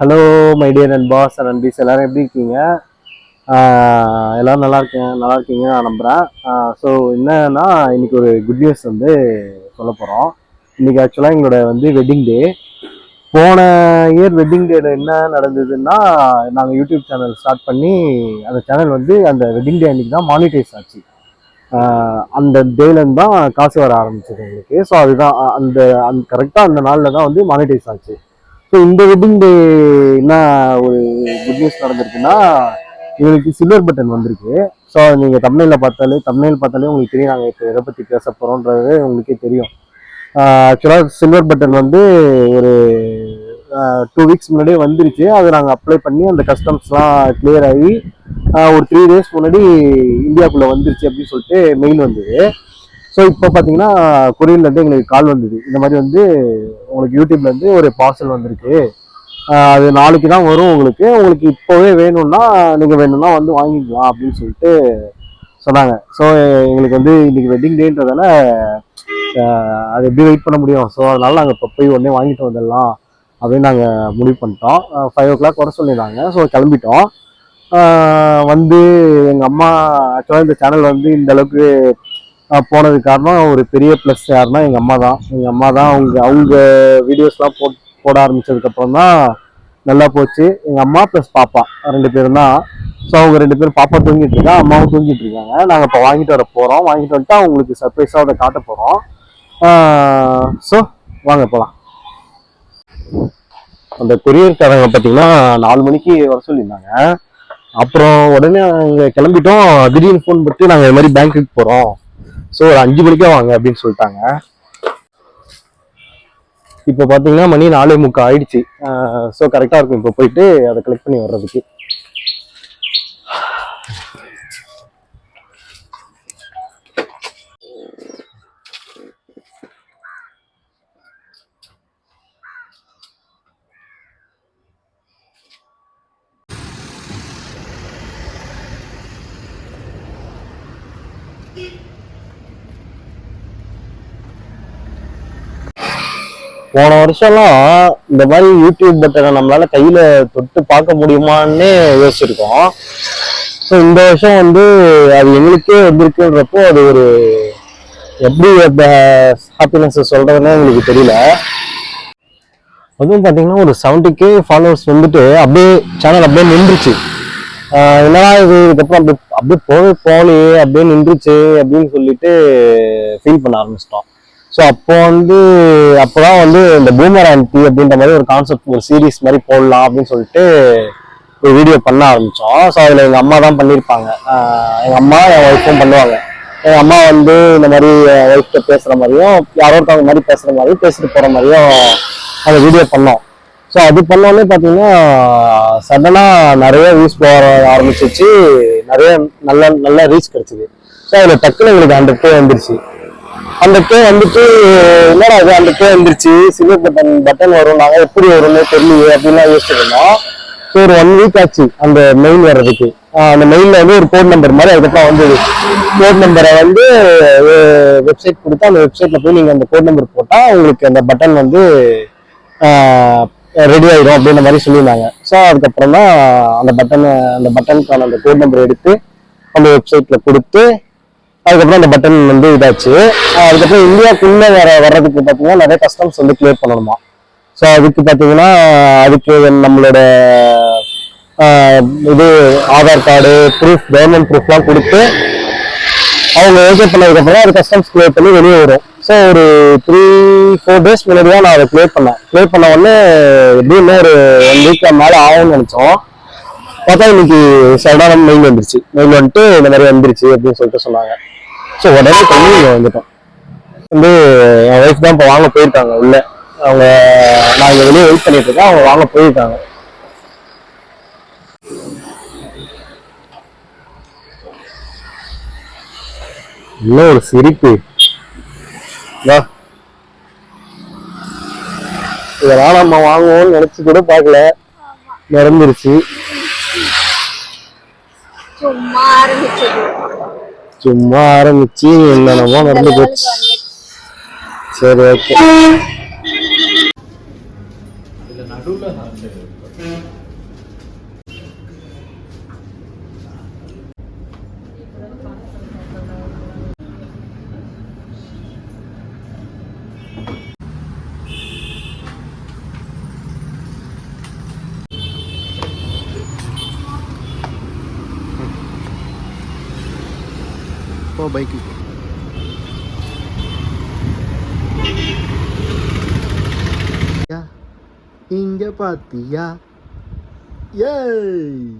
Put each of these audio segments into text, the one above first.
Hello my dear and boss and அன்பீஸ் எல்லாரும் எப்படி இருக்கீங்க? எல்லோரும் நல்லா இருக்கேன் நல்லா இருக்கீங்க நான் நம்புகிறேன் ஸோ என்னன்னா இன்றைக்கி ஒரு குட் நியூஸ் வந்து சொல்ல போகிறோம் இன்றைக்கி ஆக்சுவலாக எங்களோட வந்து வெட்டிங் டே போன இயர் வெட்டிங் டேல என்ன நடந்ததுன்னா நாங்கள் யூடியூப் சேனல் ஸ்டார்ட் பண்ணி அந்த சேனல் வந்து அந்த வெட்டிங் டே அன்னைக்கு தான் மானிட்டைஸ் ஆச்சு. அந்த டேலேருந்து தான் காசு வர ஆரம்பிச்சது எங்களுக்கு. ஸோ அதுதான் அந்த அந்த கரெக்டாக அந்த நாளில் தான் வந்து மானிட்டைஸ் ஆச்சு. ஸோ இந்த வெட்டிங் டே என்ன ஒரு குட் நியூஸ் நடந்திருக்குன்னா எங்களுக்கு சில்வர் பட்டன் வந்திருக்கு. ஸோ நீங்கள் தமிழில் பார்த்தாலே தமிழில் பார்த்தாலே உங்களுக்கு தெரியும் நாங்கள் இப்போ எதை பற்றி பேச போகிறோன்றது உங்களுக்கே தெரியும். ஆக்சுவலாக சில்வர் பட்டன் வந்து ஒரு டூ வீக்ஸ் முன்னாடியே வந்துருச்சு. அதை நாங்கள் அப்ளை பண்ணி அந்த கஸ்டம்ஸ்லாம் கிளியர் ஆகி ஒரு த்ரீ டேஸ் முன்னாடி இந்தியாக்குள்ளே வந்துருச்சு அப்படின்னு சொல்லிட்டு மெயில் வந்தது. ஸோ இப்போ பார்த்தீங்கன்னா கொரியன்லேருந்து எங்களுக்கு கால் வந்தது. இந்த மாதிரி வந்து உங்களுக்கு யூடியூப்ல இருந்து ஒரு பார்சல் வந்திருக்கு. அது நாளைக்கு தான் வரும் உங்களுக்கு. உங்களுக்கு இப்போவே வேணும்னா நீங்கள் வேணும்னா வந்து வாங்கிக்கலாம் அப்படின்னு சொல்லிட்டு சொன்னாங்க. ஸோ எங்களுக்கு வந்து இன்னைக்கு வெட்டிங் டேன்றதால அது எப்படி வெயிட் பண்ண முடியும்? ஸோ அதனால நாங்கள் இப்போ போய் உடனே வாங்கிட்டு வந்துடலாம் அப்படின்னு நாங்கள் முடிவு பண்ணிட்டோம். ஃபைவ் ஓ கிளாக் வர சொல்லியிருந்தாங்க. ஸோ கிளம்பிட்டோம். வந்து எங்கள் அம்மா ஆக்சுவலாக இந்த சேனல் வந்து இந்த அளவுக்கு போனது போனதுக்கு காரணம் ஒரு பெரிய ப்ளஸ் யாருன்னா எங்கள் அம்மா தான். எங்கள் அம்மா தான் அவங்க அவங்க வீடியோஸ்லாம் போட் போட ஆரம்பித்ததுக்கப்புறம் தான் நல்லா போச்சு. எங்கள் அம்மா ப்ளஸ் பாப்பா ரெண்டு பேரும் தான். ஸோ அவங்க ரெண்டு பேரும் பாப்பா தூங்கிட்டு இருக்கா அம்மாவும் தூங்கிட்டு இருக்காங்க. நாங்கள் இப்போ வாங்கிட்டு வர போகிறோம் வாங்கிட்டு வந்துட்டு அவங்களுக்கு சர்ப்ரைஸாக அதை காட்ட போகிறோம் ஸோ வாங்க போகலாம் அந்த கொரியர்காரங்க பார்த்தீங்கன்னா நாலு மணிக்கு வர சொல்லியிருந்தாங்க. அப்புறம் உடனே அங்கே கிளம்பிட்டோம். திடீர்னு ஃபோன் பண்ணிட்டு நாங்கள் இது மாதிரி பேங்க்குக்கு போகிறோம் ஸோ ஒரு அஞ்சு மணிக்கே வாங்க அப்படின்னு சொல்லிட்டாங்க. இப்போ பார்த்தீங்கன்னா மணி நாலே முக்கால் ஆயிடுச்சு. ஸோ கரெக்டாக இருக்கும். இப்போ போயிட்டு அதை கலெக்ட் பண்ணி வர்றதுக்கு. போன வருஷம்லாம் இந்த மாதிரி யூடியூப் பட்டனை நம்மளால கையில தொட்டு பார்க்க முடியுமான்னு யோசிச்சிருக்கோம். ஸோ இந்த வருஷம் வந்து அது எங்களுக்கே வந்திருக்குன்றப்போ அது ஒரு எப்படி அந்த ஹாப்பினஸ் சொல்றதுன்னு எங்களுக்கு தெரியல. அதுவும் பார்த்தீங்கன்னா ஒரு செவன்டி கே ஃபாலோவர்ஸ் வந்துட்டு அப்படியே சேனல் அப்படியே நின்றுச்சு. என்னடா இது? இதுக்கப்புறம் அப்படியே அப்படியே போகவே போகலையே அப்படியே நின்றுச்சு அப்படின்னு சொல்லிட்டு ஃபீல் பண்ண ஆரம்பிச்சிட்டோம். ஸோ அப்போ வந்து அப்போ தான் வந்து இந்த பூமர் ஆன்டி அப்படின்ற மாதிரி ஒரு கான்செப்ட் ஒரு சீரிஸ் மாதிரி போடலாம் அப்படின்னு சொல்லிட்டு ஒரு வீடியோ பண்ண ஆரம்பித்தோம் ஸோ அதில் எங்கள் அம்மா தான் பண்ணியிருப்பாங்க எங்கள் அம்மா என் ஒய்ஃபும் பண்ணுவாங்க. எங்கள் அம்மா வந்து இந்த மாதிரி ஒய்ஃப்கிட்ட பேசுகிற மாதிரியும் யாரோ ஒருத்தவங்க மாதிரி பேசுகிற மாதிரியும் பேசிட்டு போகிற மாதிரியும் அந்த வீடியோ பண்ணோம். ஸோ அது பண்ணோடனே பார்த்தீங்கன்னா சடனாக நிறைய வியூஸ் போக ஆரம்பிச்சிச்சு. நிறைய நல்ல நல்ல ரீச் கிடைச்சிது. ஸோ அதில் டக்குன்னு எங்களுக்கு ஹண்ட்ரட் கே வந்துருச்சு. அந்த கே வந்துட்டு என்னடா இது அந்த கே வந்துருச்சு சில்வர் பட்டன் பட்டன் வரும் நாங்கள் எப்படி வரும்னு தெரியலையே அப்படின்லாம் யோசிச்சுட்டு இருந்தோம். ஸோ ஒரு ஒன் வீக் ஆச்சு அந்த மெயில் வர்றதுக்கு. அந்த மெயிலில் வந்து ஒரு கோட் நம்பர் மாதிரி அதுக்கப்புறம் வந்தது. கோட் நம்பரை வந்து வெப்சைட் கொடுத்தா அந்த வெப்சைட்டில் போய் நீங்கள் அந்த கோட் நம்பர் போட்டால் உங்களுக்கு அந்த பட்டன் வந்து ரெடி ஆயிடும் அப்படின்ற மாதிரி சொல்லியிருந்தாங்க. ஸோ அதுக்கப்புறம் தான் அந்த பட்டனை அந்த பட்டனுக்கான அந்த கோட் நம்பர் எடுத்து அந்த வெப்சைட்டில் கொடுத்து அதுக்கப்புறம் அந்த பட்டன் வந்து இதாச்சு. அதுக்கப்புறம் இந்தியாவுக்குள்ளே வர வர்றதுக்கு பார்த்தீங்கன்னா நிறைய கஸ்டம்ஸ் வந்து கிளியர் பண்ணணுமா? ஸோ அதுக்கு பார்த்தீங்கன்னா அதுக்கு நம்மளோட இது ஆதார் கார்டு ப்ரூஃப் கவர்மெண்ட் ப்ரூஃப்லாம் கொடுத்து அவங்க ஓகே பண்ணதுக்கப்புறம் அது கஸ்டம்ஸ் கிளியர் பண்ணி வெளியே வரும். ஸோ ஒரு த்ரீ ஃபோர் டேஸ் முன்னாடி தான் நான் அதை கிளியர் பண்ணேன். கிளியர் பண்ண உடனே எப்படியும் ஒரு ஒன் வீக் மேலே ஆகும்னு நினச்சோம். பார்த்தா இன்னைக்கு சடனாக மெயில் வந்துருச்சு. மெயில் வந்துட்டு இந்த மாதிரி வந்துருச்சு அப்படின்னு சொல்லிட்டு சொன்னாங்க. ஸோ உடனே பண்ணி இங்க வந்துட்டோம். வந்து என் ஒய்ஃப் தான் இப்போ வாங்க போயிருக்காங்க உள்ள. அவங்க நான் இங்கே வெளியே வெயிட் பண்ணிட்டு இருக்கேன் அவங்க வாங்க போயிருக்காங்க. இன்னும் ஒரு சிரிப்பு. இதெல்லாம் நம்ம வாங்குவோம்னு நினைச்சு கூட பார்க்கல. நடந்துருச்சு சும்மா ஆரம்பிச்சது. சும்மா ஆரம்பிச்சு என்னென்னமோ நடந்து போச்சு. சரி ஓகே நடுவில் போ பைக்கு இங்க பாத்தியா ஏய்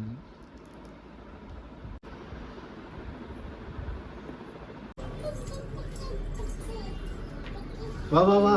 வா வா வா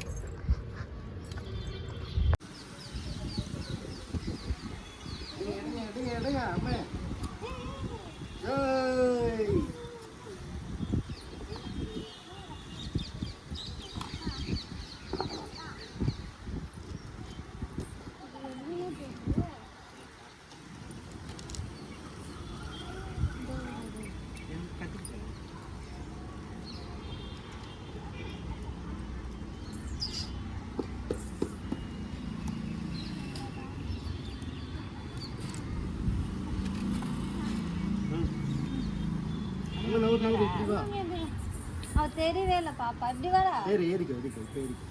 அவ தெரியவே இல்லை பாப்பா. இப்படி வரா ஏறி ஏறிக்கோ ஏறிக்கோ இப்போ ஏறிக்கோ.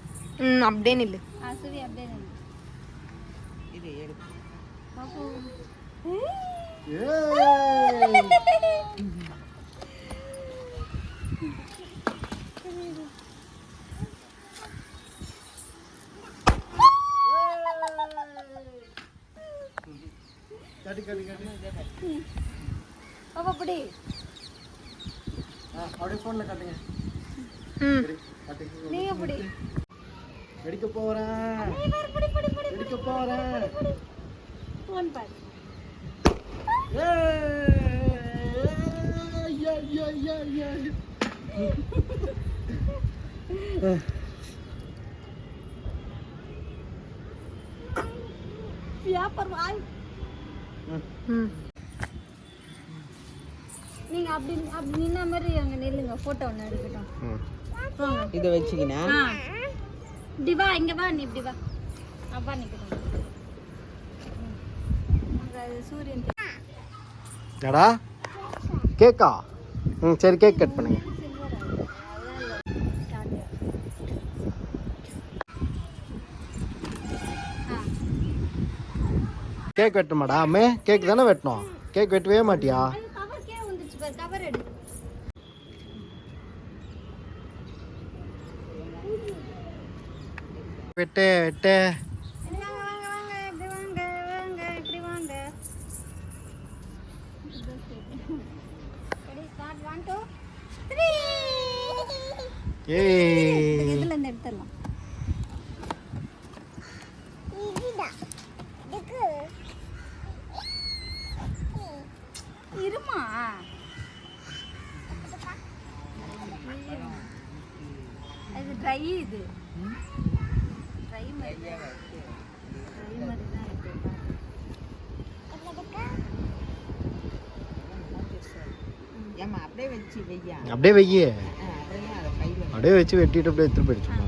ம் அப்படியே நில்லு. அசுவி அப்படியே நில்லு. பாப்பு. ஏய் கட்டி கட்டி கட்டி பாப்பா இப்படி ஆ அப்படியே ஃபோனில் காட்டுங்க. சரி காட்டுங்க. நீங்க இப்படி வெடிக்க நீ பாரு, இப்படி இப்படி இப்படி வெடிக்க போகிறேன் ஃபோன் பாரு வியாபாரம் ஆய் ம் நீங்க அப்படி அப்படி நின்ன மாதிரி அங்க நில்லுங்க போட்டோ ஒன்று எடுக்கட்டும். போங்க இதை வச்சுக்கினா? இப்படி வா இங்க வா நீ இப்படி வா. அப்பா நிக்கணும் ம். அங்க அது சூரியன் என்னடா? கேக்கா? ம் சரி கேக் கட் பண்ணுங்க. கேக் வெட்டுமாடா அம்மே கேக் தானே வெட்டணும். கேக் வெட்டவே மாட்டியா அது கவர் கீழே வந்துருச்சு பாரு கவர் எடு வெட்டு வெட்டு வாங்க வாங்க வாங்க இப்படி வாங்க வாங்க இப்படி வாங்க ready start one two three ஏய் இதுல இருந்து எடுத்துடலாம். இருமா? இது ட்ரை இது. தான் அப்படியே வச்சு அப்படியே அப்படியே வச்சு வெட்டிட்டு அப்படியே எடுத்துட்டு போயிடுச்சுமா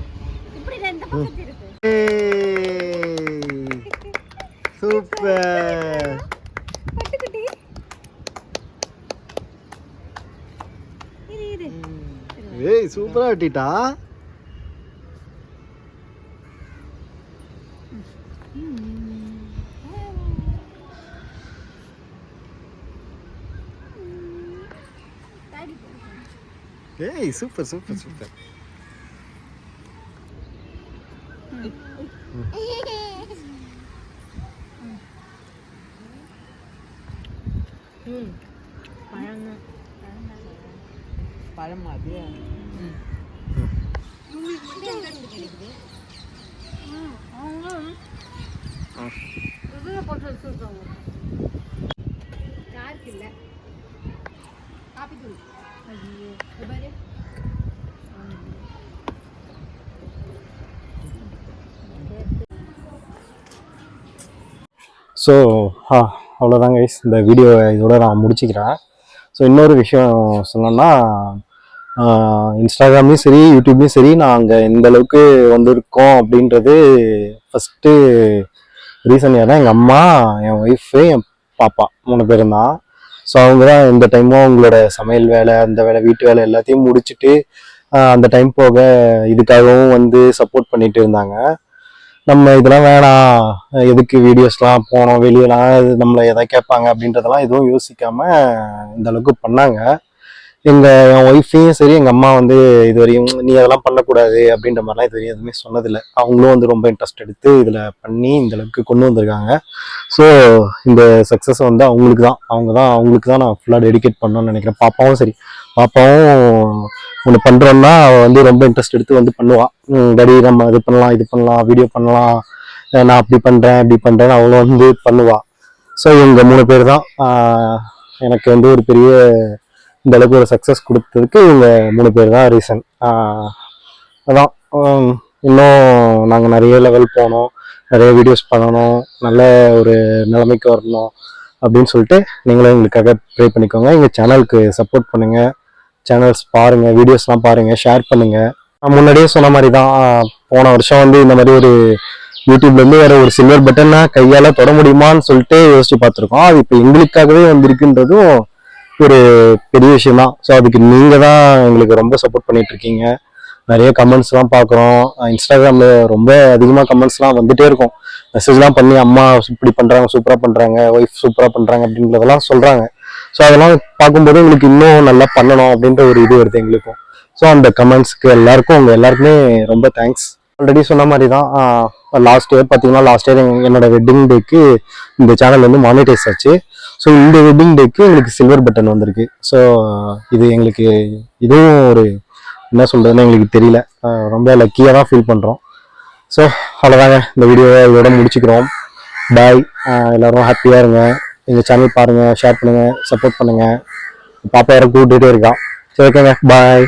சூப்பர். ஏய் சூப்பரா வெட்டிட்டா தாடி போடு. ஏய் சூப்பர் சூப்பர் சூப்பர் ம் பழம் பழம் அது ம் ம், அவங்க இதுல போட்டு வச்சிருக்காங்க யாருக்கு இல்ல காப்பி தூள் ஐயோ இது பாரு ஸோ அவ்வளோதாங்க கைஸ் இந்த வீடியோ இதோட நான் முடிச்சுக்கிறேன். ஸோ இன்னொரு விஷயம் சொல்லணும்னா இன்ஸ்டாகிராம்லேயும் சரி யூடியூப்லேயும் சரி நான் அங்கே அளவுக்கு வந்திருக்கோம் அப்படின்றது ஃபஸ்ட்டு ரீசன் யாருன்னா எங்கள் அம்மா என் ஒய்ஃபு என் பாப்பா மூணு பேரும் தான். ஸோ அவங்க தான் இந்த டைமும் அவங்களோட சமையல் வேலை அந்த வேலை வீட்டு வேலை எல்லாத்தையும் முடிச்சுட்டு அந்த டைம் போக இதுக்காகவும் வந்து சப்போர்ட் பண்ணிட்டு இருந்தாங்க. நம்ம இதெல்லாம் வேணாம். எதுக்கு வீடியோஸ்லாம் போனோம் வெளியெல்லாம் நம்மளை எதை கேட்பாங்க அப்படின்றதெல்லாம் எதுவும் யோசிக்காம இந்த அளவுக்கு பண்ணாங்க. எங்கள் என் ஒய்ஃபையும் சரி எங்கள் அம்மா வந்து இது வரையும் நீ அதெல்லாம் பண்ணக்கூடாது அப்படின்ற மாதிரிலாம் இது வரையும் எதுவுமே சொன்னதில்லை. அவங்களும் வந்து ரொம்ப இன்ட்ரெஸ்ட் எடுத்து இதில் பண்ணி இந்த அளவுக்கு கொண்டு வந்திருக்காங்க. ஸோ இந்த சக்ஸஸ் வந்து அவங்களுக்கு தான். அவங்க தான் அவங்களுக்கு தான் நான் ஃபுல்லாக டெடிகேட் பண்ணணும்னு நினைக்கிறேன். பாப்பாவும் சரி. பாப்பாவும் ஒன்று பண்ணுறோன்னா அவள் வந்து ரொம்ப இன்ட்ரெஸ்ட் எடுத்து வந்து பண்ணுவாள் டடி நம்ம இது பண்ணலாம் இது பண்ணலாம் வீடியோ பண்ணலாம். நான் அப்படி பண்ணுறேன் இப்படி பண்ணுறேன்னு அவளும் வந்து பண்ணுவாள் ஸோ இவங்க மூணு பேர் தான். எனக்கு வந்து ஒரு பெரிய இந்த அளவுக்கு ஒரு சக்ஸஸ் கொடுத்ததுக்கு இவங்க மூணு பேர் தான் ரீசன் அதான் இன்னும் நாங்கள் நிறைய லெவல் போனோம் நிறைய வீடியோஸ் பண்ணணும் நல்ல ஒரு நிலைமைக்கு வரணும் அப்படின்னு சொல்லிட்டு நீங்களும் எங்களுக்காக ப்ரே பண்ணிக்கோங்க. எங்கள் சேனலுக்கு சப்போர்ட் பண்ணுங்கள் சேனல்ஸ் பாருங்கள் வீடியோஸ்லாம் பாருங்கள் ஷேர் பண்ணுங்கள் முன்னாடியே சொன்ன மாதிரி தான் போன வருஷம் வந்து இந்த மாதிரி ஒரு யூடியூப்லேருந்து வேறு ஒரு சில்வர் பட்டனை கையால் தொட முடியுமான்னு சொல்லிட்டு யோசிச்சு பார்த்துருக்கோம். அது இப்போ எங்களுக்காகவே வந்திருக்குன்றதும் ஒரு பெரிய விஷயம் தான் ஸோ அதுக்கு நீங்கள் தான் எங்களுக்கு ரொம்ப சப்போர்ட் பண்ணிட்டு இருக்கீங்க நிறைய கமெண்ட்ஸ்லாம் பார்க்குறோம். இன்ஸ்டாகிராமில் ரொம்ப அதிகமாக கமெண்ட்ஸ்லாம் வந்துட்டே இருக்கும். மெசேஜ்லாம் பண்ணி அம்மா இப்படி பண்ணுறாங்க சூப்பராக பண்ணுறாங்க ஒய்ஃப் சூப்பராக பண்ணுறாங்க அப்படின்றதெல்லாம் சொல்கிறாங்க ஸோ அதெல்லாம் பார்க்கும்போது எங்களுக்கு இன்னும் நல்லா பண்ணணும் அப்படின்ற ஒரு இது வருது எங்களுக்கும். ஸோ அந்த கமெண்ட்ஸ்க்கு எல்லாருக்கும் உங்கள் எல்லாருக்குமே ரொம்ப தேங்க்ஸ் ஆல்ரெடி சொன்ன மாதிரி தான் லாஸ்ட் இயர் பார்த்தீங்கன்னா லாஸ்ட் இயர் என்னோட வெட்டிங் டேக்கு இந்த சேனல் வந்து மானிட்டைஸ் ஆச்சு. ஸோ இந்த வெட்டிங் டேக்கு எங்களுக்கு சில்வர் பட்டன் வந்திருக்கு. ஸோ இது எங்களுக்கு இதுவும் ஒரு என்ன சொல்கிறதுன்னு எங்களுக்கு தெரியல. ரொம்ப லக்கியாக தான் ஃபீல் பண்ணுறோம் ஸோ அவ்வளோதாங்க இந்த வீடியோவை இதோட முடிச்சுக்கிறோம். பாய் எல்லோரும் ஹாப்பியாக இருங்க. எங்கள் சேனல் பாருங்கள் ஷேர் பண்ணுங்கள் சப்போர்ட் பண்ணுங்கள் பாப்பா யாரும் கூப்பிட்டுட்டே இருக்கான் சரி ஓகேங்க பாய்